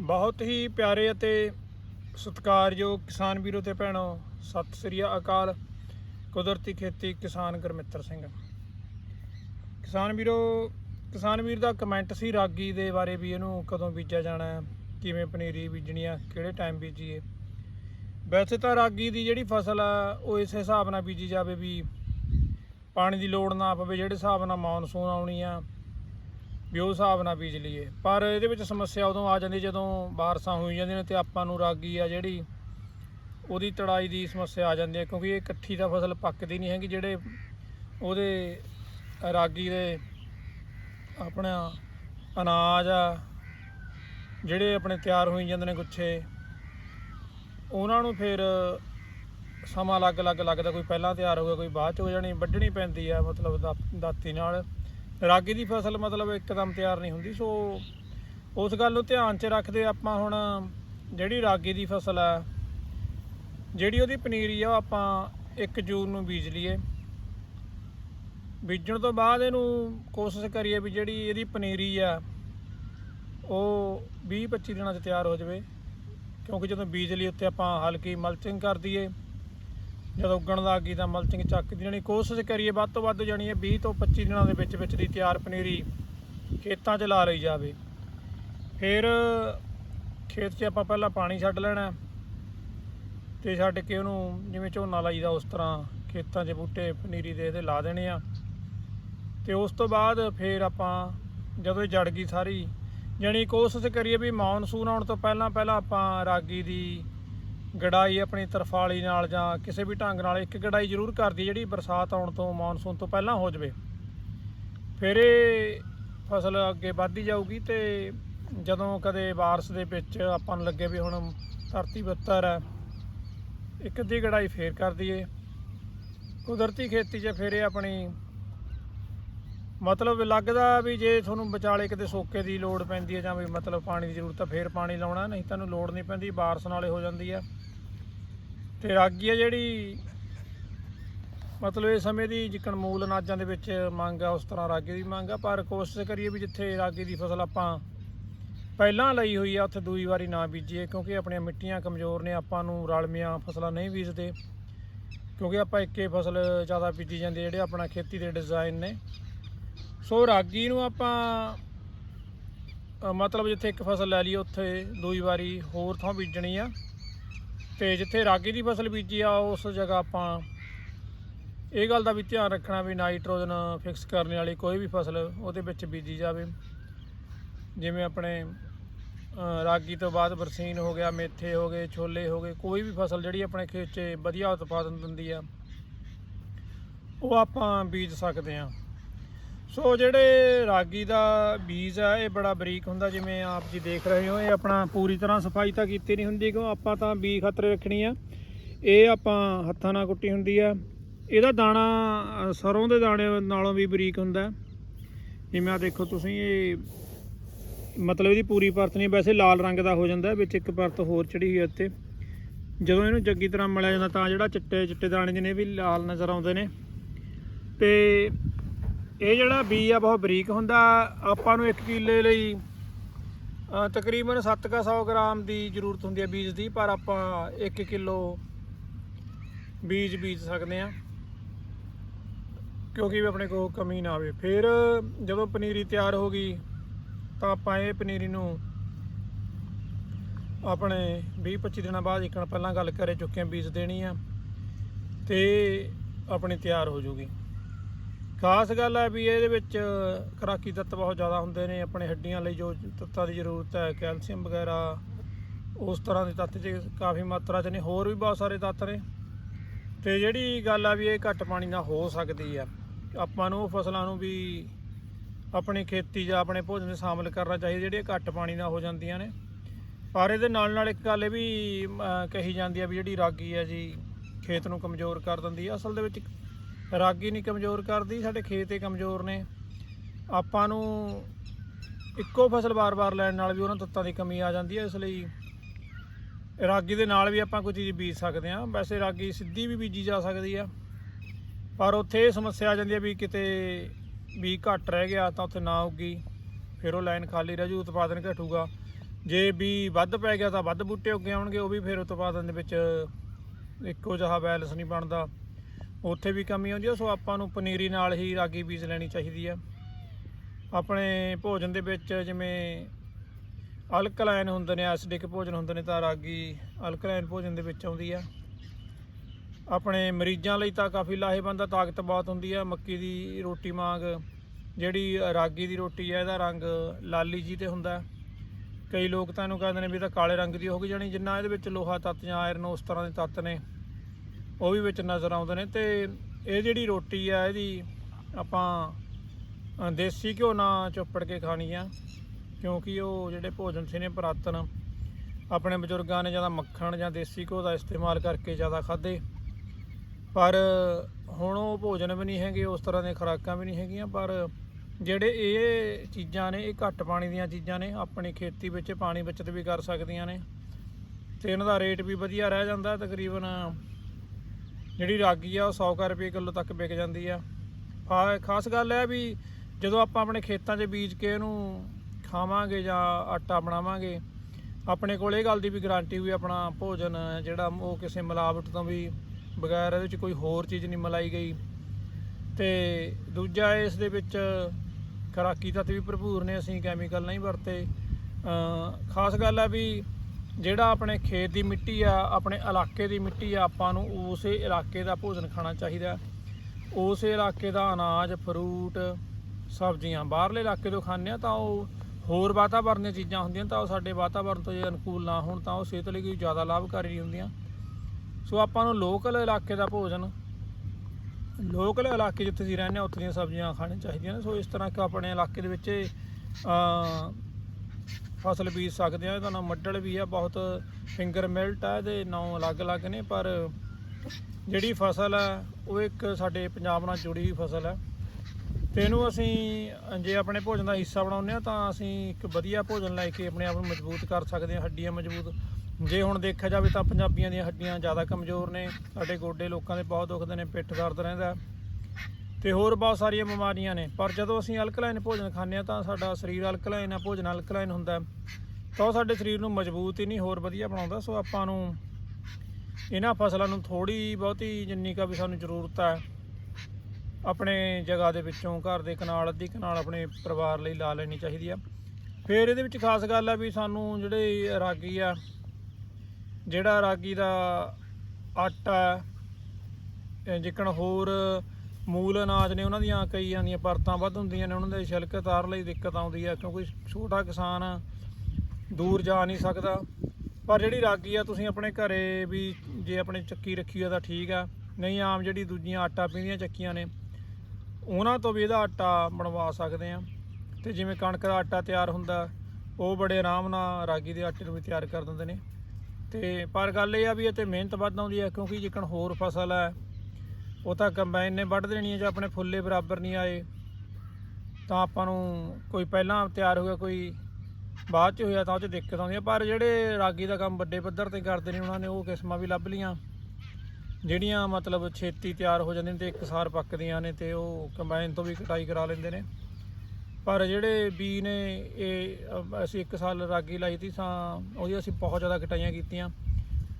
ਬਹੁਤ ਹੀ ਪਿਆਰੇ ਅਤੇ ਸਤਿਕਾਰਯੋਗ ਕਿਸਾਨ ਵੀਰੋ ਤੇ ਭੈਣੋ, ਸਤਿ ਸ੍ਰੀ ਅਕਾਲ। ਕੁਦਰਤੀ ਖੇਤੀ ਕਿਸਾਨ ਗੁਰਮਿੱਤਰ ਸਿੰਘ। ਕਿਸਾਨ ਵੀਰੋ, ਕਿਸਾਨ ਵੀਰ ਦਾ ਕਮੈਂਟ ਸੀ ਰਾਗੀ ਦੇ ਬਾਰੇ ਵੀ ਇਹਨੂੰ ਕਦੋਂ ਬੀਜਿਆ ਜਾਣਾ ਹੈ, ਕਿਵੇਂ ਪਨੀਰੀ ਬੀਜਣੀ ਆ ਕਿਹੜੇ ਟਾਈਮ ਬੀਜੀਏ। ਵੈਸੇ ਤਾਂ ਰਾਗੀ ਦੀ ਜਿਹੜੀ ਫਸਲ ਆ, ਉਹ ਇਸ ਹਿਸਾਬ ਨਾਲ ਬੀਜੀ ਜਾਵੇ ਵੀ ਪਾਣੀ ਦੀ ਲੋੜ ਨਾ ਪਵੇ, ਜਿਹੜੇ ਹਿਸਾਬ ਨਾਲ ਮੌਨਸੂਨ ਆਉਣੀ ਆ ਵੀ ਉਹ ਹਿਸਾਬ ਨਾਲ ਬੀਜ ਲਈਏ। ਪਰ ਇਹਦੇ ਵਿੱਚ ਸਮੱਸਿਆ ਉਦੋਂ ਆ ਜਾਂਦੀ ਜਦੋਂ ਬਾਰਸ਼ਾਂ ਹੋਈ ਜਾਂਦੀਆਂ ਨੇ ਤੇ ਆਪਾਂ ਨੂੰ ਰਾਗੀ ਆ ਜਿਹੜੀ, ਉਹਦੀ ਤੜਾਈ ਦੀ ਸਮੱਸਿਆ ਆ ਜਾਂਦੀ ਹੈ ਕਿਉਂਕਿ ਇਹ ਇਕੱਠੀ ਦਾ ਫਸਲ ਪੱਕਦੀ ਨਹੀਂ ਹੈਗੀ ਜਿਹੜੇ ਉਹਦੇ ਰਾਗੀ ਦੇ ਆਪਣਾ ਅਨਾਜ ਆ, ਜਿਹੜੇ ਆਪਣੇ ਤਿਆਰ ਹੋਈ ਜਾਂਦੇ ਨੇ ਗੁੱਛੇ, ਉਹਨਾਂ ਨੂੰ ਫਿਰ ਸਮਾਂ ਅਲੱਗ-ਅਲੱਗ ਲੱਗਦਾ, ਕੋਈ ਪਹਿਲਾਂ ਤਿਆਰ ਹੋ ਗਿਆ, ਕੋਈ ਬਾਅਦ ਚ ਹੋ ਜਾਣੀ, ਵੱਢਣੀ ਪੈਂਦੀ ਆ ਮਤਲਬ ਦਾ- ਦਾਤੀ ਨਾਲ। ਰਾਗੀ ਦੀ ਫਸਲ ਮਤਲਬ ਇੱਕਦਮ ਤਿਆਰ ਨਹੀਂ ਹੁੰਦੀ, ਸੋ ਉਸ ਗੱਲ ਨੂੰ ਧਿਆਨ 'ਚ ਰੱਖਦੇ ਆਪਾਂ ਹੁਣ ਜਿਹੜੀ ਰਾਗੀ ਦੀ ਫਸਲ ਆ, ਜਿਹੜੀ ਉਹਦੀ ਪਨੀਰੀ ਆ, ਉਹ ਆਪਾਂ 1 ਜੂਨ ਨੂੰ ਬੀਜ ਲਈਏ। ਬੀਜਣ ਤੋਂ ਬਾਅਦ ਇਹਨੂੰ ਕੋਸ਼ਿਸ਼ ਕਰੀਏ ਵੀ ਜਿਹੜੀ ਇਹਦੀ ਪਨੀਰੀ ਆ, ਉਹ 20 25 ਦਿਨਾਂ 'ਚ ਤਿਆਰ ਹੋ ਜਾਵੇ। ਕਿਉਂਕਿ ਜਦੋਂ ਬੀਜ ਲਈ ਉੱਤੇ ਆਪਾਂ ਹਲਕੀ ਮਲਚਿੰਗ ਕਰ ਦਈਏ। ਜਦੋਂ ਉੱਗਣ ਲੱਗ ਗਈ ਤਾਂ ਮਲਚਿੰਗ ਚੱਕਦੀ ਜਾਣੀ, ਕੋਸ਼ਿਸ਼ ਕਰੀਏ ਵੱਧ ਤੋਂ ਵੱਧ ਜਾਣੀ ਹੈ 20 ਤੋਂ 25 ਦਿਨਾਂ ਦੇ ਵਿੱਚ ਵਿੱਚ ਦੀ ਤਿਆਰ ਪਨੀਰੀ ਖੇਤਾਂ 'ਚ ਲਾ ਲਈ ਜਾਵੇ। ਫਿਰ ਖੇਤ 'ਚ ਆਪਾਂ ਪਹਿਲਾਂ ਪਾਣੀ ਛੱਡ ਲੈਣਾ ਤੇ ਛੱਡ ਕੇ ਉਹਨੂੰ ਜਿਵੇਂ ਝੋਨਾ ਲਾਈਦਾ ਉਸ ਤਰ੍ਹਾਂ ਖੇਤਾਂ 'ਚ ਬੂਟੇ ਪਨੀਰੀ ਦੇ ਇਹਦੇ ਲਾ ਦੇਣੇ ਆ। ਤੇ ਉਸ ਤੋਂ ਬਾਅਦ ਫਿਰ ਆਪਾਂ ਜਦੋਂ ਇਹ ਜੜ ਗਈ ਸਾਰੀ, ਜਾਣੀ ਕੋਸ਼ਿਸ਼ ਕਰੀਏ ਵੀ ਮੌਨਸੂਨ ਆਉਣ ਤੋਂ ਪਹਿਲਾਂ ਪਹਿਲਾਂ ਆਪਾਂ ਰਾਗੀ ਦੀ ਗੜਾਈ ਆਪਣੀ ਤਰਫਾਲੀ ਨਾਲ ਜਾਂ ਕਿਸੇ ਵੀ ਢੰਗ ਨਾਲ ਇੱਕ ਗੜਾਈ ਜ਼ਰੂਰ ਕਰਦੀ ਜਿਹੜੀ ਬਰਸਾਤ ਆਉਣ ਤੋਂ, ਮੌਨਸੂਨ ਤੋਂ ਪਹਿਲਾਂ ਹੋ ਜਾਵੇ। ਫਿਰ ਇਹ ਫਸਲ ਅੱਗੇ ਵੱਧਦੀ ਜਾਊਗੀ ਤੇ ਜਦੋਂ ਕਦੇ ਬਾਰਿਸ਼ ਦੇ ਵਿੱਚ ਆਪਾਂ ਨੂੰ ਲੱਗੇ ਵੀ ਹੁਣ ਧਰਤੀ ਬੱਤਰ ਹੈ, ਇੱਕ ਅੱਧੀ ਗੜਾਈ ਫੇਰ ਕਰ ਦਈਏ। ਕੁਦਰਤੀ ਖੇਤੀ 'ਚ ਫਿਰ ਇਹ ਆਪਣੀ ਮਤਲਬ ਲੱਗਦਾ ਵੀ ਜੇ ਤੁਹਾਨੂੰ ਵਿਚਾਲੇ ਕਿਤੇ ਸੋਕੇ ਦੀ ਲੋੜ ਪੈਂਦੀ ਹੈ ਜਾਂ ਵੀ ਮਤਲਬ ਪਾਣੀ ਦੀ ਜ਼ਰੂਰਤ ਹੈ, ਫੇਰ ਪਾਣੀ ਲਾਉਣਾ, ਨਹੀਂ ਤੁਹਾਨੂੰ ਲੋੜ ਨਹੀਂ ਪੈਂਦੀ, ਬਾਰਿਸ਼ ਨਾਲੇ ਹੋ ਜਾਂਦੀ ਹੈ। ਤੇ ਰਾਗੀ ਆ ਜਿਹੜੀ। ਮਤਲਬ ਇਹ ਸਮੇਂ ਦੀ ਜਿਕਣ ਮੂਲ ਅਨਾਜਾਂ ਦੇ ਵਿੱਚ ਮੰਗ ਆ, ਉਸ ਤਰ੍ਹਾਂ ਰਾਗੀ ਦੀ ਮੰਗ ਆ, ਪਰ ਕੋਸ਼ਿਸ਼ ਕਰੀਏ ਵੀ ਜਿੱਥੇ ਰਾਗੀ ਦੀ ਫਸਲ ਆਪਾਂ ਪਹਿਲਾਂ ਲਈ ਹੋਈ ਆ, ਉੱਥੇ ਦੂਈ ਵਾਰੀ ਨਾ ਬੀਜੀਏ, ਕਿਉਂਕਿ ਆਪਣੀਆਂ ਮਿੱਟੀਆਂ ਕਮਜ਼ੋਰ ਨੇ, ਆਪਾਂ ਨੂੰ ਰਲਮੀਆਂ ਫਸਲਾਂ ਨਹੀਂ ਬੀਜਦੇ, ਕਿਉਂਕਿ ਆਪਾਂ ਇੱਕੇ ਫਸਲ ਜ਼ਿਆਦਾ ਬੀਜੀ ਜਾਂਦੀ ਜਿਹੜੇ ਆਪਣਾ ਖੇਤੀ ਦੇ ਡਿਜ਼ਾਈਨ ਨੇ। ਸੋ ਰਾਗੀ ਨੂੰ ਆਪਾਂ ਮਤਲਬ ਜਿੱਥੇ ਇੱਕ ਫਸਲ ਲੈ ਲਈ ਉੱਥੇ ਦੂਈ ਵਾਰੀ ਹੋਰ ਥਾਂ ਬੀਜਣੀ ਆ। ਤੇ ਜਿੱਥੇ ਰਾਗੀ ਦੀ ਫਸਲ ਬੀਜੀ ਆ, ਉਸ ਜਗ੍ਹਾ ਆਪਾਂ ਇਹ ਗੱਲ ਦਾ ਵੀ ਧਿਆਨ ਰੱਖਣਾ ਵੀ ਨਾਈਟ੍ਰੋਜਨ ਫਿਕਸ ਕਰਨ ਵਾਲੀ ਕੋਈ ਵੀ ਫਸਲ ਉਹਦੇ ਵਿੱਚ ਬੀਜੀ ਜਾਵੇ। ਜਿਵੇਂ ਆਪਣੇ ਰਾਗੀ ਤੋਂ ਬਾਅਦ ਬਰਸੀਨ ਹੋ ਗਿਆ, ਮੇਥੇ ਹੋ ਗਏ, ਛੋਲੇ ਹੋ ਗਏ, ਕੋਈ ਵੀ ਫਸਲ ਜਿਹੜੀ ਆਪਣੇ ਖੇਤ 'ਚ ਵਧੀਆ ਉਤਪਾਦਨ ਦਿੰਦੀ ਆ, ਉਹ ਆਪਾਂ ਬੀਜ ਸਕਦੇ ਆ ਸੋ ਜਿਹੜੇ ਰਾਗੀ ਦਾ ਬੀਜ ਆ ਇਹ ਬੜਾ ਬਰੀਕ ਹੁੰਦਾ ਜਿਵੇਂ ਆਪ ਜੀ ਦੇਖ ਰਹੇ ਹੋ ਇਹ ਆਪਣਾ ਪੂਰੀ ਤਰ੍ਹਾਂ ਸਫ਼ਾਈ ਤਾਂ ਕੀਤੀ ਨਹੀਂ ਹੁੰਦੀ ਕਿਉਂ ਆਪਾਂ ਤਾਂ ਬੀ ਖਤਰੇ ਰੱਖਣੀ ਆ। ਇਹ ਆਪਾਂ ਹੱਥਾਂ ਨਾਲ ਕੁੱਟੀ ਹੁੰਦੀ ਆ। ਇਹਦਾ ਦਾਣਾ ਅ, ਸਰੋਂ ਦੇ ਦਾਣੇ ਨਾਲੋਂ ਵੀ ਬਰੀਕ ਹੁੰਦਾ। ਜਿਵੇਂ ਆ ਦੇਖੋ ਤੁਸੀਂ ਇਹ ਮਤਲਬ ਇਹਦੀ ਪੂਰੀ ਪਰਤ ਨਹੀਂ ਵੈਸੇ ਲਾਲ ਰੰਗ ਦਾ ਹੋ ਜਾਂਦਾ ਵਿੱਚ ਇੱਕ ਪਰਤ ਹੋਰ ਚੜੀ ਹੋਈ ਹੈ ਉੱਤੇ। ਜਦੋਂ ਇਹਨੂੰ ਚੰਗੀ ਤਰ੍ਹਾਂ ਮਲਿਆ ਜਾਂਦਾ ਤਾਂ ਜਿਹੜਾ ਚਿੱਟੇ ਚਿੱਟੇ ਦਾਣੇ ਜਿਹਨੇ ਵੀ ਲਾਲ ਨਜ਼ਰ ਆਉਂਦੇ ਨੇ। ਤੇ ਇਹ ਜਿਹੜਾ ਬੀ ਆ ਬਹੁਤ ਬਰੀਕ ਹੁੰਦਾ ਆਪਾਂ ਨੂੰ 1 ਕਿੱਲੇ ਲਈ ਅ, ਤਕਰੀਬਨ 700 ਗ੍ਰਾਮ ਦੀ ਜ਼ਰੂਰਤ ਹੁੰਦੀ ਹੈ ਬੀਜ ਦੀ ਪਰ ਆਪਾਂ 1 ਕਿਲੋ ਬੀਜ ਬੀਜ ਸਕਦੇ ਆ ਕਿਉਂਕਿ ਵੀ ਆਪਣੇ ਕੋਲ ਕਮੀ ਨਾ ਆਵੇ। ਫਿਰ ਜਦੋਂ ਪਨੀਰੀ ਤਿਆਰ ਹੋ ਗਈ ਤਾਂ ਆਪਾਂ ਇਹ ਪਨੀਰੀ ਨੂੰ ਆਪਣੇ 20-25 ਦਿਨਾਂ ਬਾਅਦ ਇੱਕ ਪਹਿਲਾਂ ਗੱਲ ਕਰੇ ਚੁੱਕੇ ਹਾਂ ਬੀਜ ਦੇਣੀ ਆ ਤੇ ਆਪਣੀ ਤਿਆਰ ਹੋ ਜੂਗੀ। ਖਾਸ ਗੱਲ ਹੈ ਵੀ ਇਹਦੇ ਵਿੱਚ ਖਰਾਕੀ ਤੱਤ ਬਹੁਤ ਜ਼ਿਆਦਾ ਹੁੰਦੇ ਨੇ, ਆਪਣੇ ਹੱਡੀਆਂ ਲਈ ਜੋ ਤੱਤਾਂ ਦੀ ਜ਼ਰੂਰਤ ਹੈ, ਕੈਲਸ਼ੀਅਮ ਵਗੈਰਾ, ਉਸ ਤਰ੍ਹਾਂ ਦੇ ਤੱਤ ਚ ਕਾਫੀ ਮਾਤਰਾ ਚ ਨੇ, ਹੋਰ ਵੀ ਬਹੁਤ ਸਾਰੇ ਤੱਤ ਨੇ। ਤੇ ਜਿਹੜੀ ਗੱਲ ਆ ਵੀ ਇਹ ਘੱਟ ਪਾਣੀ ਨਾਲ ਹੋ ਸਕਦੀ ਆ, ਆਪਾਂ ਨੂੰ ਫਸਲਾਂ ਨੂੰ ਵੀ ਆਪਣੀ ਖੇਤੀ ਜਾਂ ਆਪਣੇ ਭੋਜਨ ਵਿੱਚ ਸ਼ਾਮਿਲ ਕਰਨਾ ਚਾਹੀਦਾ ਜਿਹੜੀਆਂ ਘੱਟ ਪਾਣੀ ਨਾਲ ਹੋ ਜਾਂਦੀਆਂ ਨੇ। ਪਰ ਇਹਦੇ ਨਾਲ ਨਾਲ ਇੱਕ ਗੱਲ ਇਹ ਵੀ ਕਹੀ ਜਾਂਦੀ ਆ ਵੀ ਜਿਹੜੀ ਰਾਗੀ ਆ ਜੀ, ਖੇਤ ਨੂੰ ਕਮਜ਼ੋਰ ਕਰ ਦਿੰਦੀ ਆ। ਅਸਲ ਦੇ ਵਿੱਚ ਰਾਗੀ ਨਹੀਂ ਕਮਜ਼ੋਰ ਕਰਦੀ, ਸਾਡੇ ਖੇਤ ਹੀ ਕਮਜ਼ੋਰ ਨੇ। ਆਪਾਂ ਨੂੰ ਇੱਕੋ ਫਸਲ ਵਾਰ-ਵਾਰ ਲੈਣ ਨਾਲ ਵੀ ਉਹਨਾਂ ਤੱਤਾਂ ਦੀ ਕਮੀ ਆ ਜਾਂਦੀ ਹੈ, ਇਸ ਲਈ ਰਾਗੀ ਦੇ ਨਾਲ ਵੀ ਆਪਾਂ ਕੋਈ ਚੀਜ਼ ਬੀਜ ਸਕਦੇ ਹਾਂ। ਵੈਸੇ ਰਾਗੀ ਸਿੱਧੀ ਵੀ ਬੀਜੀ ਜਾ ਸਕਦੀ ਆ, ਪਰ ਉੱਥੇ ਇਹ ਸਮੱਸਿਆ ਆ ਜਾਂਦੀ ਹੈ ਵੀ ਕਿਤੇ ਵੀ ਘੱਟ ਰਹਿ ਗਿਆ ਤਾਂ ਉੱਥੇ ਨਾ ਉੱਗੀ, ਫਿਰ ਉਹ ਲਾਈਨ ਖਾਲੀ ਰਹਿ ਜੂ, ਉਤਪਾਦਨ ਘਟੂਗਾ। ਜੇ ਵੀ ਵੱਧ ਪੈ ਗਿਆ ਤਾਂ ਵੱਧ ਬੂਟੇ ਉੱਗੇ ਆਉਣਗੇ, ਉਹ ਵੀ ਫਿਰ ਉਤਪਾਦਨ ਦੇ ਵਿੱਚ ਇੱਕੋ ਜਿਹਾ ਬੈਲੈਂਸ ਨਹੀਂ ਬਣਦਾ। ਉੱਥੇ ਵੀ ਕਮੀ ਆਉਂਦੀ ਆ, ਸੋ ਆਪਾਂ ਨੂੰ ਪਨੀਰੀ ਨਾਲ ਹੀ ਰਾਗੀ ਬੀਜ ਲੈਣੀ ਚਾਹੀਦੀ ਆ। ਆਪਣੇ ਭੋਜਨ ਦੇ ਵਿੱਚ ਜਿਵੇਂ ਅਲਕਲਾਈਨ ਹੁੰਦੇ ਨੇ, ਐਸਿਡਿਕ ਭੋਜਨ ਹੁੰਦੇ ਨੇ, ਤਾਂ ਰਾਗੀ ਅਲਕਲਾਈਨ ਭੋਜਨ ਦੇ ਵਿੱਚ ਆਉਂਦੀ ਆ। ਆਪਣੇ ਮਰੀਜ਼ਾਂ ਲਈ ਤਾਂ ਕਾਫੀ ਲਾਹੇਵੰਦ ਆ, ਤਾਕਤ ਬਹੁਤ ਹੁੰਦੀ ਆ। ਮੱਕੀ ਦੀ ਰੋਟੀ ਵਾਂਗ ਜਿਹੜੀ ਰਾਗੀ ਦੀ ਰੋਟੀ ਆ, ਇਹਦਾ ਰੰਗ ਲਾਲੀ ਜੀ ਤੇ ਹੁੰਦਾ। ਕਈ ਲੋਕ ਤਾਂ ਇਹਨੂੰ ਕਹਿੰਦੇ ਨੇ ਵੀ ਇਹ ਤਾਂ ਕਾਲੇ ਰੰਗ ਦੀ ਹੋ ਗਈ ਜਾਣੀ, ਜਿੰਨਾ ਇਹਦੇ ਵਿੱਚ ਲੋਹਾ ਤੱਤ ਜਾਂ ਆਇਰਨ ਉਸ ਤਰ੍ਹਾਂ ਦੇ ਤੱਤ ਨੇ। ਉਹ ਵੀ ਵਿੱਚ ਨਜ਼ਰ ਆਉਂਦੇ ਨੇ ਤੇ ਇਹ ਜਿਹੜੀ ਰੋਟੀ ਆ, ਇਹਦੀ ਆਪਾਂ ਦੇਸੀ ਘਿਓ ਨਾਲ ਚੁੱਪੜ ਕੇ ਖਾਣੀ ਆ, ਕਿਉਂਕਿ ਉਹ ਜਿਹੜੇ ਭੋਜਨ ਸੀ ਨੇ ਪੁਰਾਤਨ, ਆਪਣੇ ਬਜ਼ੁਰਗਾਂ ਨੇ ਜ਼ਿਆਦਾ ਮੱਖਣ ਜਾਂ ਦੇਸੀ ਘਿਓ ਦਾ ਇਸਤੇਮਾਲ ਕਰਕੇ ਜ਼ਿਆਦਾ ਖਾਦੇ ਪਰ ਹੁਣ ਉਹ ਭੋਜਨ ਵੀ ਨਹੀਂ ਹੈਗੇ, ਉਸ ਤਰ੍ਹਾਂ ਦੀਆਂ ਖੁਰਾਕਾਂ ਵੀ ਨਹੀਂ ਹੈਗੀਆਂ, ਪਰ ਜਿਹੜੇ ਇਹ ਚੀਜ਼ਾਂ ਨੇ, ਇਹ ਘੱਟ ਪਾਣੀ ਦੀਆਂ ਚੀਜ਼ਾਂ ਨੇ, ਆਪਣੀ ਖੇਤੀ ਵਿੱਚ, ਪਾਣੀ ਬਚਤ ਵੀ ਕਰ ਸਕਦੀਆਂ ਨੇ। ਤੇ ਇਹਨਾਂ ਦਾ ਰੇਟ ਵੀ ਵਧੀਆ ਰਹਿ ਜਾਂਦਾ, ਤਕਰੀਬਨ ਜਿਹੜੀ ਰਾਗੀ ਆ, ਉਹ 100 ਕੁ ਰੁਪਏ ਕਿਲੋ ਤੱਕ ਵਿਕ ਜਾਂਦੀ ਆ। ਫਾ- ਖਾਸ ਗੱਲ ਹੈ ਵੀ ਜਦੋਂ ਆਪਾਂ ਆਪਣੇ ਖੇਤਾਂ 'ਚ ਬੀਜ ਕੇ ਇਹਨੂੰ ਖਾਵਾਂਗੇ ਜਾਂ ਆਟਾ ਬਣਾਵਾਂਗੇ, ਆਪਣੇ ਕੋਲ ਇਹ ਗੱਲ ਦੀ ਵੀ ਗਾਰੰਟੀ ਵੀ ਆਪਣਾ ਭੋਜਨ ਜਿਹੜਾ ਉਹ ਕਿਸੇ ਮਿਲਾਵਟ ਤੋਂ ਵੀ ਬਗੈਰ ਇਹਦੇ ਵਿੱਚ ਕੋਈ ਹੋਰ ਚੀਜ਼ ਨਹੀਂ ਮਿਲਾਈ ਗਈ। ਤੇ ਦੂਜਾ ਇਸ ਦੇ ਵਿੱਚ ਖੁਰਾਕੀ ਤੱਤ ਵੀ ਭਰਪੂਰ ਨੇ, ਅਸੀਂ ਕੈਮੀਕਲ ਨਹੀਂ ਵਰਤੇ। ਖਾਸ ਗੱਲ ਹੈ ਵੀ ਜਿਹੜਾ ਆਪਣੇ ਖੇਤ ਦੀ ਮਿੱਟੀ ਆ, ਆਪਣੇ ਇਲਾਕੇ ਦੀ ਮਿੱਟੀ ਆ, ਆਪਾਂ ਨੂੰ ਉਸੇ ਇਲਾਕੇ ਦਾ ਭੋਜਨ ਖਾਣਾ ਚਾਹੀਦਾ। ਉਸੇ ਇਲਾਕੇ ਦਾ ਅਨਾਜ ਫਰੂਟ ਸਬਜ਼ੀਆਂ, ਬਾਹਰਲੇ ਇਲਾਕੇ ਤੋਂ ਖਾਂਦੇ ਆ ਤਾਂ ਉਹ ਹੋਰ ਵਾਤਾਵਰਨ ਦੀਆਂ ਚੀਜ਼ਾਂ ਹੁੰਦੀਆਂ, ਤਾਂ ਉਹ ਸਾਡੇ ਵਾਤਾਵਰਨ ਤੋਂ ਜੇ ਅਨੁਕੂਲ ਨਾ ਹੋਣ ਤਾਂ ਉਹ ਸਿਹਤ ਲਈ ਕੋਈ ਜ਼ਿਆਦਾ ਲਾਭਕਾਰੀ ਨਹੀਂ ਹੁੰਦੀਆਂ। ਸੋ ਆਪਾਂ ਨੂੰ ਲੋਕਲ ਇਲਾਕੇ ਦਾ ਭੋਜਨ ਲੋਕਲ ਇਲਾਕੇ ਜਿੱਥੇ ਅਸੀਂ ਰਹਿੰਦੇ ਹਾਂ ਉੱਥੇ ਦੀਆਂ ਸਬਜ਼ੀਆਂ ਖਾਣੀਆਂ ਚਾਹੀਦੀਆਂ ਨੇ। ਸੋ ਇਸ ਤਰ੍ਹਾਂ ਕਿ ਆਪਣੇ ਇਲਾਕੇ ਦੇ ਵਿੱਚ ਫਸਲ ਬੀਜ ਸਕਦੇ ਆ, ਇਹਦਾ ਨਾਮ ਮੱਡਲ ਵੀ ਆ, ਬਹੁਤ ਫਿੰਗਰ ਮਿਲਟ ਆ, ਇਹਦੇ ਨਾਮ ਅਲੱਗ-ਅਲੱਗ ਨੇ, ਪਰ ਜਿਹੜੀ ਫਸਲ ਆ, ਉਹ ਇੱਕ ਸਾਡੇ ਪੰਜਾਬ ਨਾਲ ਜੁੜੀ ਹੋਈ ਫਸਲ ਹੈ ਤੇ ਇਹਨੂੰ ਅਸੀਂ ਜੇ ਆਪਣੇ ਭੋਜਨ ਦਾ ਹਿੱਸਾ ਬਣਾਉਂਦੇ ਆ, ਤਾਂ ਅਸੀਂ ਇੱਕ ਵਧੀਆ ਭੋਜਨ ਲੈ ਕੇ ਆਪਣੇ ਆਪ ਨੂੰ ਮਜ਼ਬੂਤ ਕਰ ਸਕਦੇ ਹਾਂ ਹੱਡੀਆਂ ਮਜ਼ਬੂਤ। ਜੇ ਹੁਣ ਦੇਖਿਆ ਜਾਵੇ ਤਾਂ ਪੰਜਾਬੀਆਂ ਦੀਆਂ ਹੱਡੀਆਂ ਜ਼ਿਆਦਾ ਕਮਜ਼ੋਰ ਨੇ, ਸਾਡੇ ਗੋਡੇ ਲੋਕਾਂ ਦੇ ਬਹੁਤ ਦੁਖਦੇ ਨੇ, ਪਿੱਠ ਦਰਦ ਰਹਿੰਦਾ। ਤੇ ਹੋਰ ਬਹੁਤ ਸਾਰੀਆਂ ਬਿਮਾਰੀਆਂ ਨੇ। ਪਰ ਜਦੋਂ ਅਸੀਂ ਅਲਕਲਾਈਨ ਭੋਜਨ ਖਾਂਦੇ ਆ ਤਾਂ ਸਾਡਾ ਸਰੀਰ ਅਲਕਲਾਈਨ ਆ ਭੋਜਨ ਅਲਕਲਾਈਨ ਹੁੰਦਾ ਤਾਂ ਉਹ ਸਾਡੇ ਸਰੀਰ ਨੂੰ ਮਜ਼ਬੂਤ ਹੀ ਨਹੀਂ ਹੋਰ ਵਧੀਆ ਬਣਾਉਂਦਾ। ਸੋ ਆਪਾਂ ਨੂੰ ਇਹਨਾਂ ਫਸਲਾਂ ਨੂੰ ਥੋੜੀ ਬਹੁਤੀ ਜਿੰਨੀ ਕਾ ਵੀ ਸਾਨੂੰ ਜ਼ਰੂਰਤ ਹੈ ਆਪਣੇ ਜਗ੍ਹਾ ਦੇ ਵਿੱਚੋਂ ਘਰ ਦੇ ਕਨਾਲ ਅੱਧੀ ਕਨਾਲ ਆਪਣੇ ਪਰਿਵਾਰ ਲਈ ਲਾ ਲੈਣੀ ਚਾਹੀਦੀ ਆ। ਫਿਰ ਇਹਦੇ ਵਿੱਚ ਖਾਸ ਗੱਲ ਆ ਵੀ ਸਾਨੂੰ ਜਿਹੜੇ ਰਾਗੀ ਆ ਜਿਹੜਾ ਰਾਗੀ ਦਾ ਆਟਾ ਹੈ, ਜਿੱਕਣ ਹੋਰ ਮੂਲ ਅਨਾਜ ਨੇ ਉਹਨਾਂ ਦੀਆਂ ਕਈਆਂ ਦੀਆਂ ਪਰਤਾਂ ਵੱਧ ਹੁੰਦੀਆਂ ਨੇ, ਉਹਨਾਂ ਦੇ ਛਿਲਕ ਤਾਰ ਲਈ ਦਿੱਕਤ ਆਉਂਦੀ ਹੈ ਕਿਉਂਕਿ ਛੋਟਾ ਕਿਸਾਨ ਦੂਰ ਜਾ ਨਹੀਂ ਸਕਦਾ। ਪਰ ਜਿਹੜੀ ਰਾਗੀ ਆ, ਤੁਸੀਂ ਆਪਣੇ ਘਰੇ ਵੀ ਜੇ ਆਪਣੇ ਚੱਕੀ ਰੱਖੀ ਆ ਤਾਂ ਠੀਕ ਆ, ਨਹੀਂ ਆਮ ਜਿਹੜੀ ਦੂਜੀਆਂ ਆਟਾ ਪੀਂਦੀਆਂ ਚੱਕੀਆਂ ਨੇ, ਉਹਨਾਂ ਤੋਂ ਵੀ ਇਹਦਾ ਆਟਾ ਬਣਵਾ ਸਕਦੇ ਆ। ਤੇ ਜਿਵੇਂ ਕਣਕ ਦਾ ਆਟਾ ਤਿਆਰ ਹੁੰਦਾ, ਉਹ ਬੜੇ ਆਰਾਮ ਨਾਲ ਰਾਗੀ ਦੇ ਆਟੇ ਨੂੰ ਵੀ ਤਿਆਰ ਕਰ ਦਿੰਦੇ ਨੇ। ਤੇ ਪਰ ਗੱਲ ਇਹ ਆ ਵੀ ਇਹ ਤੇ ਮਿਹਨਤ ਵੱਧ ਆਉਂਦੀ ਹੈ ਕਿਉਂਕਿ ਜਿੱਕਣ ਹੋਰ ਫਸਲ ਹੈ ਉਹ ਤਾਂ ਕੰਬਾਈਨ ਨੇ ਵੱਢ ਦੇਣੀ ਹੈ ਜੇ ਆਪਣੇ ਫੁੱਲੇ ਬਰਾਬਰ ਨਹੀਂ ਆਏ। ਤਾਂ ਆਪਾਂ ਨੂੰ ਕੋਈ ਪਹਿਲਾਂ ਤਿਆਰ ਹੋ ਗਿਆ, ਕੋਈ ਬਾਅਦ ਚ ਹੋਇਆ ਤਾਂ ਉਹ ਚ ਦਿੱਕਤ ਆਉਂਦੀ ਹੈ ਪਰ ਜਿਹੜੇ ਰਾਗੀ ਦਾ ਕੰਮ ਵੱਡੇ ਪੱਧਰ ਤੇ ਕਰਦੇ ਨੇ, ਉਹਨਾਂ ਨੇ ਉਹ ਕਿਸਮਾਂ ਵੀ ਲੱਭ ਲੀਆਂ ਜਿਹੜੀਆਂ ਮਤਲਬ ਛੇਤੀ ਤਿਆਰ ਹੋ ਜਾਂਦੀਆਂ ਨੇ ਤੇ ਇੱਕ ਸਾਰ ਪੱਕਦੀਆਂ ਨੇ ਤੇ ਉਹ ਕੰਬਾਈਨ ਤੋਂ ਵੀ ਕਟਾਈ ਕਰਾ ਲੈਂਦੇ ਨੇ। ਪਰ ਜਿਹੜੇ ਬੀ ਨੇ, ਇਹ ਅਸੀਂ ਇੱਕ ਸਾਲ ਰਾਗੀ ਲਾਈ ਤੀ ਤਾਂ ਉਹਦੀ ਅਸੀਂ ਬਹੁਤ ਜ਼ਿਆਦਾ ਕਟਾਈਆਂ ਕੀਤੀਆਂ।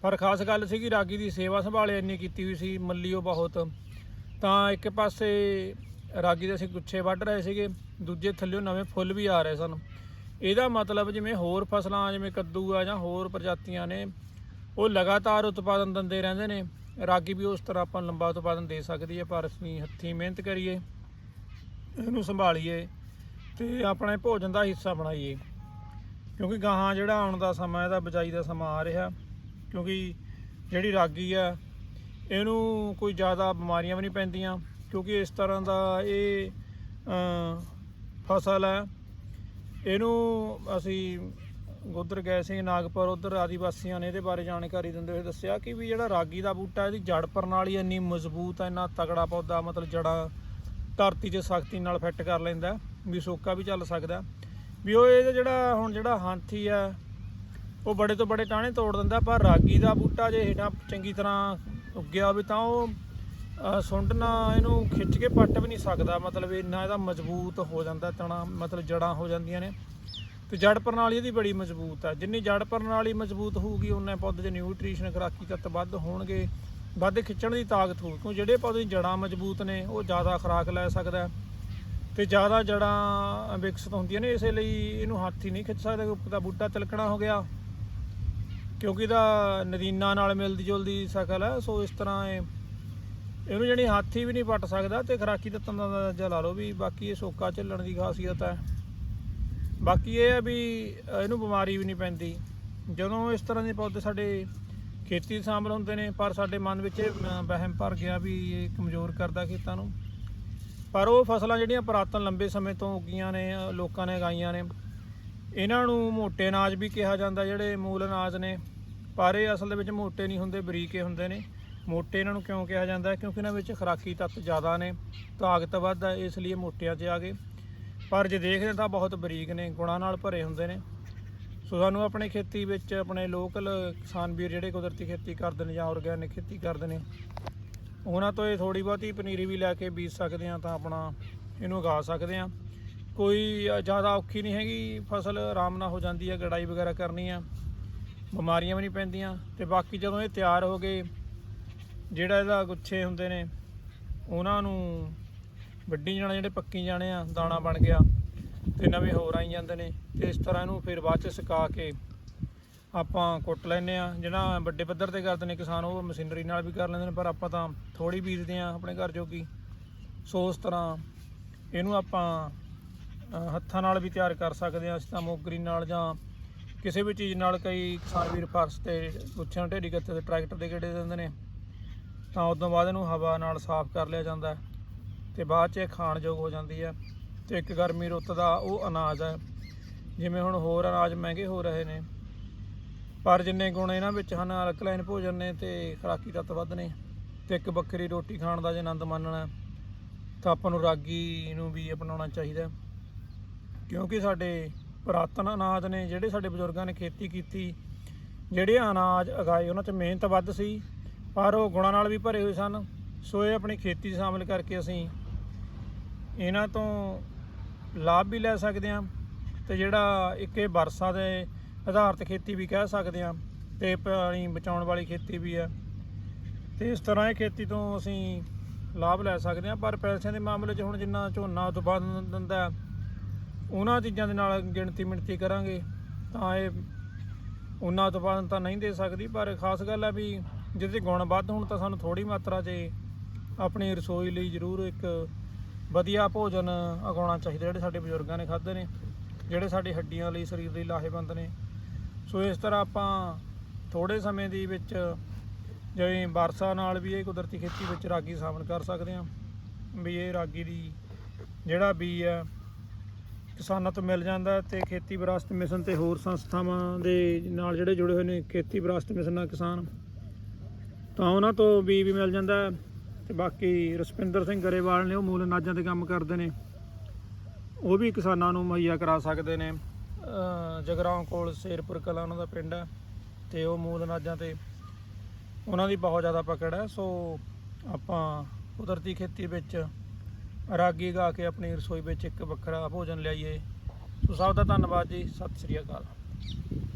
ਪਰ ਖਾਸ ਗੱਲ ਸੀਗੀ ਰਾਗੀ ਦੀ ਸੇਵਾ ਸੰਭਾਲੇ ਇੰਨੀ ਕੀਤੀ ਹੋਈ ਸੀ ਮੱਲੀਓ ਬਹੁਤ। ਤਾਂ ਇੱਕ ਪਾਸੇ ਰਾਗੀ ਦੇ ਅਸੀਂ ਗੁੱਛੇ ਵੱਢ ਰਹੇ ਸੀਗੇ, ਦੂਜੇ ਥੱਲਿਓਂ ਨਵੇਂ ਫੁੱਲ ਵੀ ਆ ਰਹੇ ਸਨ। ਇਹਦਾ ਮਤਲਬ ਜਿਵੇਂ ਹੋਰ ਫਸਲਾਂ, ਜਿਵੇਂ ਕੱਦੂ ਆ ਜਾਂ ਹੋਰ ਪ੍ਰਜਾਤੀਆਂ ਨੇ, ਉਹ ਲਗਾਤਾਰ ਉਤਪਾਦਨ ਦਿੰਦੇ ਰਹਿੰਦੇ ਨੇ। ਰਾਗੀ ਵੀ ਉਸ ਤਰ੍ਹਾਂ ਆਪਾਂ ਲੰਬਾ ਉਤਪਾਦਨ ਦੇ ਸਕਦੀ ਹੈ, ਪਰ ਅਸੀਂ ਹੱਥੀਂ ਮਿਹਨਤ ਕਰੀਏ, ਇਹਨੂੰ ਸੰਭਾਲੀਏ ਤੇ ਆਪਣੇ ਭੋਜਨ ਦਾ ਹਿੱਸਾ ਬਣਾਈਏ। ਕਿਉਂਕਿ ਗਾਹਾਂ ਜਿਹੜਾ ਆਉਣ ਦਾ ਸਮਾਂ, ਇਹਦਾ ਬਜਾਈ ਦਾ ਸਮਾਂ ਆ ਰਿਹਾ। ਕਿਉਂਕਿ ਜਿਹੜੀ ਰਾਗੀ ਆ, ਇਹਨੂੰ ਕੋਈ ਜ਼ਿਆਦਾ ਬਿਮਾਰੀਆਂ ਵੀ ਨਹੀਂ ਪੈਂਦੀਆਂ, ਕਿਉਂਕਿ ਇਸ ਤਰ੍ਹਾਂ ਦਾ ਇਹ ਫਸਲ ਹੈ ਇਹਨੂੰ ਅਸੀਂ ਗੋਦਰ ਗਏ ਸੀ, ਨਾਗਪੁਰ, ਉਧਰ ਆਦੀਵਾਸੀਆਂ ਨੇ ਇਹਦੇ ਬਾਰੇ ਜਾਣਕਾਰੀ ਦਿੰਦੇ ਹੋਏ ਦੱਸਿਆ ਕਿ ਵੀ ਜਿਹੜਾ ਰਾਗੀ ਦਾ ਬੂਟਾ, ਇਹਦੀ ਜੜ ਪ੍ਰਣਾਲੀ ਇੰਨੀ ਮਜ਼ਬੂਤ ਹੈ ਇੰਨਾ ਤਗੜਾ ਪੌਦਾ, ਮਤਲਬ ਜੜਾਂ ਧਰਤੀ 'ਚ ਸਖਤੀ ਨਾਲ ਫਿੱਟ ਕਰ ਲੈਂਦਾ, ਵੀ ਸੋਕਾ ਵੀ ਚੱਲ ਸਕਦਾ। ਵੀ ਉਹ ਇਹਦਾ ਜਿਹੜਾ, ਹੁਣ ਜਿਹੜਾ ਹਾਥੀ ਆ ਉਹ ਬੜੇ ਤੋਂ ਬੜੇ ਟਾਣੇ ਤੋੜ ਦਿੰਦਾ, ਪਰ ਰਾਗੀ ਦਾ ਬੂਟਾ ਜੇ ਹੇਠਾਂ ਚੰਗੀ ਤਰ੍ਹਾਂ ਉੱਗਿਆ ਹੋਵੇ ਤਾਂ ਉਹ ਸੁੰਡ ਨਾ ਇਹਨੂੰ ਖਿੱਚ ਕੇ ਪੱਟ ਵੀ ਨਹੀਂ ਸਕਦਾ। ਮਤਲਬ ਇੰਨਾ ਇਹਦਾ ਮਜ਼ਬੂਤ ਹੋ ਜਾਂਦਾ, ਤਣਾ, ਮਤਲਬ ਜੜਾਂ ਹੋ ਜਾਂਦੀਆਂ ਨੇ। ਤੇ ਜੜ ਪ੍ਰਣਾਲੀ ਇਹਦੀ ਬੜੀ ਮਜ਼ਬੂਤ ਹੈ ਜਿੰਨੀ ਜੜ ਪ੍ਰਣਾਲੀ ਮਜ਼ਬੂਤ ਹੋਊਗੀ ਉਨੇ ਪੌਦੇ 'ਚ ਨਿਊਟ੍ਰੀਸ਼ਨ, ਖੁਰਾਕੀ ਤੱਤ ਵੱਧ ਹੋਣਗੇ, ਵੱਧ ਖਿੱਚਣ ਦੀ ਤਾਕਤ ਹੋਊ। ਕਿਉਂ? ਜਿਹੜੇ ਪੌਦੇ ਦੀ ਜੜਾਂ ਮਜ਼ਬੂਤ ਨੇ, ਉਹ ਜ਼ਿਆਦਾ ਖੁਰਾਕ ਲੈ ਸਕਦਾ ਹੈ। ਤੇ ਜ਼ਿਆਦਾ ਜੜਾਂ ਵਿਕਸਿਤ ਹੁੰਦੀਆਂ ਨੇ, ਇਸੇ ਲਈ ਇਹਨੂੰ ਹੱਥ ਹੀ ਨਹੀਂ ਖਿੱਚ ਸਕਦਾ, ਕਿਉਂਕਿ ਦਾ ਬੂਟਾ ਤਿਲਕਣਾ ਹੋ ਗਿਆ। ਕਿਉਂਕਿ ਇਹਦਾ ਨਦੀਨਾਂ ਨਾਲ ਮਿਲਦੀ ਜੁਲਦੀ ਸ਼ਕਲ ਹੈ ਸੋ ਇਸ ਤਰ੍ਹਾਂ ਇਹ ਇਹਨੂੰ ਜਿਹੜੀ ਹਾਥੀ ਵੀ ਨਹੀਂ ਪੱਟ ਸਕਦਾ ਤੇ ਖਰਾਕੀ ਤੱਤਾਂ ਦਾ ਦਰਜਾ ਲਾ ਲਓ ਵੀ ਬਾਕੀ ਇਹ ਸੋਕਾ ਝੱਲਣ ਦੀ ਖਾਸੀਅਤ ਹੈ। ਬਾਕੀ ਇਹ ਹੈ ਵੀ ਇਹਨੂੰ ਬਿਮਾਰੀ ਵੀ ਨਹੀਂ ਪੈਂਦੀ। ਜਦੋਂ ਇਸ ਤਰ੍ਹਾਂ ਦੇ ਪੌਦੇ ਸਾਡੇ ਖੇਤੀ 'ਚ ਸ਼ਾਮਲ ਹੁੰਦੇ ਨੇ, ਪਰ ਸਾਡੇ ਮਨ ਵਿੱਚ ਇਹ ਵਹਿਮ ਭਰ ਗਿਆ ਵੀ ਇਹ ਕਮਜ਼ੋਰ ਕਰਦਾ ਖੇਤਾਂ ਨੂੰ। ਪਰ ਉਹ ਫਸਲਾਂ ਜਿਹੜੀਆਂ ਪੁਰਾਤਨ ਲੰਬੇ ਸਮੇਂ ਤੋਂ ਉੱਗੀਆਂ ਨੇ ਲੋਕਾਂ ਨੇ ਉਗਾਈਆਂ ਨੇ ਇਹਨਾਂ ਨੂੰ ਮੋਟੇ ਅਨਾਜ ਵੀ ਕਿਹਾ ਜਾਂਦਾ, ਜਿਹੜੇ ਮੂਲ ਅਨਾਜ ਨੇ। ਪਰ ਇਹ ਅਸਲ ਦੇ ਵਿੱਚ ਮੋਟੇ ਨਹੀਂ ਹੁੰਦੇ, ਬਰੀਕੇ ਹੁੰਦੇ ਨੇ। ਮੋਟੇ ਇਹਨਾਂ ਨੂੰ ਕਿਉਂ ਕਿਹਾ ਜਾਂਦਾ? ਕਿਉਂਕਿ ਇਹਨਾਂ ਵਿੱਚ ਖੁਰਾਕੀ ਤੱਤ ਜ਼ਿਆਦਾ ਨੇ, ਤਾਕਤ ਵੱਧ ਹੈ ਇਸ ਲਈ ਮੋਟਿਆਂ 'ਚ ਆ ਗਏ। ਪਰ ਜੇ ਦੇਖਦੇ ਤਾਂ ਬਹੁਤ ਬਰੀਕ ਨੇ, ਗੁਣਾਂ ਨਾਲ ਭਰੇ ਹੁੰਦੇ ਨੇ। ਸੋ ਸਾਨੂੰ ਆਪਣੇ ਖੇਤੀ ਵਿੱਚ, ਆਪਣੇ ਲੋਕਲ ਕਿਸਾਨ ਵੀਰ ਜਿਹੜੇ ਕੁਦਰਤੀ ਖੇਤੀ ਕਰਦੇ ਨੇ ਜਾਂ ਆਰਗੈਨਿਕ ਖੇਤੀ ਕਰਦੇ ਨੇ, ਉਹਨਾਂ ਤੋਂ ਇਹ ਥੋੜੀ ਬਹੁਤੀ ਪਨੀਰੀ ਵੀ ਲੈ ਕੇ ਬੀਜ ਸਕਦੇ ਆ ਤਾਂ ਆਪਣਾ ਇਹਨੂੰ ਉਗਾ ਸਕਦੇ ਆ ਕੋਈ ਜ਼ਿਆਦਾ ਔਖੀ ਨਹੀਂ ਹੈਗੀ, ਫਸਲ ਆਰਾਮ ਨਾਲ ਹੋ ਜਾਂਦੀ ਹੈ ਗੜਾਈ ਵਗੈਰਾ ਕਰਨੀ ਆ ਬਿਮਾਰੀਆਂ ਵੀ ਨਹੀਂ ਪੈਂਦੀਆਂ ਤੇ ਬਾਕੀ ਜਦੋਂ ਇਹ ਤਿਆਰ ਹੋ ਗਏ, ਜਿਹੜਾ ਇਹਦਾ ਗੁੱਛੇ ਹੁੰਦੇ ਨੇ, ਉਹਨਾਂ ਨੂੰ ਵੱਢੀ ਜਾਣਾ, ਜਿਹੜੇ ਪੱਕੀ ਜਾਣੇ ਆ, ਦਾਣਾ ਬਣ ਗਿਆ ਤੇ ਨਵੇਂ ਹੋਰ ਆਈ ਜਾਂਦੇ ਨੇ ਤੇ ਇਸ ਤਰ੍ਹਾਂ ਇਹਨੂੰ ਫਿਰ ਬਾਅਦ ਚ ਸੁਕਾ ਕੇ ਆਪਾਂ ਕੁੱਟ ਲੈਨੇ ਆ ਜਿਹੜਾ ਵੱਡੇ ਪੱਧਰ ਤੇ ਕਰਦੇ ਨੇ ਕਿਸਾਨ, ਉਹ ਮਸ਼ੀਨਰੀ ਨਾਲ ਵੀ ਕਰ ਲੈਂਦੇ ਨੇ, ਪਰ ਆਪਾਂ ਤਾਂ ਥੋੜੀ ਬੀਜਦੇ ਆ ਆਪਣੇ ਘਰ ਜੋਗੀ। ਸੋ ਉਸ ਤਰ੍ਹਾਂ ਇਹਨੂੰ ਆਪਾਂ ਹੱਥਾਂ ਨਾਲ ਵੀ ਤਿਆਰ ਕਰ ਸਕਦੇ ਆ ਅਸੀਂ ਤਾਂ ਮੋਗਰੀ ਨਾਲ ਜਾਂ ਕਿਸੇ ਵੀ ਚੀਜ਼ ਨਾਲ ਕਈ ਕਿਸਾਨ ਵੀਰ ਫਰਸ਼ ਤੇ ਗੁੱਛਿਆਂ ਢੇਰੀ ਗੱਤੇ ਤੇ ਟਰੈਕਟਰ ਦੇ ਗੇੜੇ ਦਿੰਦੇ ਨੇ। ਤਾਂ ਉਦੋਂ ਬਾਅਦ ਇਹਨੂੰ ਹਵਾ ਨਾਲ ਸਾਫ਼ ਕਰ ਲਿਆ ਜਾਂਦਾ ਹੈ ਤੇ ਬਾਅਦ 'ਚ ਇਹ ਖਾਣਯੋਗ ਹੋ ਜਾਂਦੀ ਹੈ ਤੇ ਇੱਕ ਗਰਮੀ ਰੁੱਤ ਦਾ ਉਹ ਅਨਾਜ ਹੈ। ਜਿਵੇਂ ਹੁਣ ਹੋਰ ਅਨਾਜ ਮਹਿੰਗੇ ਹੋ ਰਹੇ ਨੇ, ਪਰ ਜਿੰਨੇ ਗੁਣ ਇਹਨਾਂ ਵਿੱਚ ਹਨ, ਅਲਕਲਾਈਨ ਭੋਜਨ ਨੇ ਤੇ ਖੁਰਾਕੀ ਤੱਤ ਵੱਧ ਨੇ ਤੇ ਇੱਕ ਬੱਕਰੀ ਰੋਟੀ ਖਾਣ ਦਾ ਜੇ ਆਨੰਦ ਮਾਣਨਾ ਤਾਂ ਆਪਾਂ ਨੂੰ ਰਾਗੀ ਨੂੰ ਵੀ ਅਪਣਾਉਣਾ ਚਾਹੀਦਾ ਕਿਉਂਕਿ ਸਾਡੇ ਪੁਰਾਤਨ ਅਨਾਜ ਨੇ, ਜਿਹੜੇ ਸਾਡੇ ਬਜ਼ੁਰਗਾਂ ਨੇ ਖੇਤੀ ਕੀਤੀ, ਜਿਹੜੇ ਅਨਾਜ ਉਗਾਏ, ਉਹਨਾਂ 'ਚ ਮਿਹਨਤ ਵੱਧ ਸੀ, ਪਰ ਉਹ ਗੁਣਾਂ ਨਾਲ ਵੀ ਭਰੇ ਹੋਏ ਸਨ। ਸੋ ਇਹ ਆਪਣੀ ਖੇਤੀ ਸ਼ਾਮਿਲ ਕਰਕੇ ਅਸੀਂ ਇਹਨਾਂ ਤੋਂ ਲਾਭ ਵੀ ਲੈ ਸਕਦੇ ਹਾਂ ਤੇ ਜਿਹੜਾ ਇੱਕ ਇਹ ਵਰਸਾ ਦੇ ਆਧਾਰਿਤ ਖੇਤੀ ਵੀ ਕਹਿ ਸਕਦੇ ਹਾਂ ਤੇ ਪਾਣੀ ਬਚਾਉਣ ਵਾਲੀ ਖੇਤੀ ਵੀ ਹੈ। ਤੇ ਇਸ ਤਰ੍ਹਾਂ ਇਹ ਖੇਤੀ ਤੋਂ ਅਸੀਂ ਲਾਭ ਲੈ ਸਕਦੇ ਹਾਂ, ਪਰ ਪੈਸਿਆਂ ਦੇ ਮਾਮਲੇ 'ਚ ਹੁਣ ਜਿੰਨਾ ਝੋਨਾ ਉਤਪਾਦਨ ਦਿੰਦਾ ਉਹਨਾਂ ਚੀਜ਼ਾਂ ਦੇ ਨਾਲ ਗਿਣਤੀ ਮਿਣਤੀ ਕਰਾਂਗੇ, ਤਾਂ ਇਹ ਉਹਨਾਂ ਉਤਪਾਦਨ ਤਾਂ ਨਹੀਂ ਦੇ ਸਕਦੀ, ਪਰ ਖਾਸ ਗੱਲ ਹੈ ਵੀ ਜਿਹਦੇ ਗੁਣ ਵੱਧ ਹੋਣ ਤਾਂ ਸਾਨੂੰ ਥੋੜੀ ਮਾਤਰਾ 'ਚ ਆਪਣੀ ਰਸੋਈ ਲਈ ਜ਼ਰੂਰ ਇੱਕ ਵਧੀਆ ਭੋਜਨ ਉਗਾਉਣਾ ਚਾਹੀਦਾ, ਜਿਹੜੇ ਸਾਡੇ ਬਜ਼ੁਰਗਾਂ ਨੇ ਖਾਧੇ ਨੇ, ਜਿਹੜੇ ਸਾਡੀ ਹੱਡੀਆਂ ਲਈ, ਸਰੀਰ ਲਈ ਲਾਹੇਵੰਦ ਨੇ। ਸੋ ਇਸ ਤਰ੍ਹਾਂ ਆਪਾਂ ਥੋੜੇ ਸਮੇਂ ਦੇ ਵਿੱਚ ਜਿਵੇਂ ਵਰਸਾ ਨਾਲ ਵੀ ਇਹ ਕੁਦਰਤੀ ਖੇਤੀ ਵਿੱਚ ਰਾਗੀ ਸ਼ਾਮਲ ਕਰ ਸਕਦੇ ਹਾਂ, ਵੀ ਇਹ ਰਾਗੀ ਦੀ ਜਿਹੜਾ ਬੀ ਹੈ ਕਿਸਾਨਾਂ ਤੋਂ ਮਿਲ ਜਾਂਦਾ ਹੈ ਤੇ ਖੇਤੀ ਵਿਰਾਸਤ ਮਿਸ਼ਨ ਤੇ ਹੋਰ ਸੰਸਥਾਵਾਂ ਦੇ ਨਾਲ ਜਿਹੜੇ ਜੁੜੇ ਹੋਏ ਨੇ, ਖੇਤੀ ਵਿਰਾਸਤ ਮਿਸ਼ਨ ਨਾਲ ਕਿਸਾਨ, ਤਾਂ ਉਹਨਾਂ ਤੋਂ ਬੀ ਵੀ ਮਿਲ ਜਾਂਦਾ ਹੈ। ਤੇ ਬਾਕੀ ਰਸਪਿੰਦਰ ਸਿੰਘ ਗਰੇਵਾਲ ਨੇ ਉਹ ਮੂਲ ਅਨਾਜਾਂ ਤੇ ਕੰਮ ਕਰਦੇ ਨੇ। ਉਹ ਵੀ ਕਿਸਾਨਾਂ ਨੂੰ ਮੁਹੱਈਆ ਕਰਾ ਸਕਦੇ ਨੇ। ਅਹ ਜਗਰਾਉਂ ਕੋਲ ਸ਼ੇਰਪੁਰ ਕਲਾ ਉਹਨਾਂ ਦਾ ਪਿੰਡ ਹੈ ਤੇ ਉਹ ਮੂਲ ਅਨਾਜਾਂ ਤੇ ਉਹਨਾਂ ਦੀ ਬਹੁਤ ਜ਼ਿਆਦਾ ਪਕੜ ਹੈ। ਸੋ ਆਪਾਂ ਕੁਦਰਤੀ ਖੇਤੀ ਵਿੱਚ ਰਾਗੀ ਗਾ ਕੇ ਆਪਣੀ ਰਸੋਈ ਵਿੱਚ ਇੱਕ ਵੱਖਰਾ ਭੋਜਨ ਲਿਆਈਏ। ਸੋ ਸਭ ਦਾ ਧੰਨਵਾਦ ਜੀ। ਸਤਿ ਸ੍ਰੀ ਅਕਾਲ।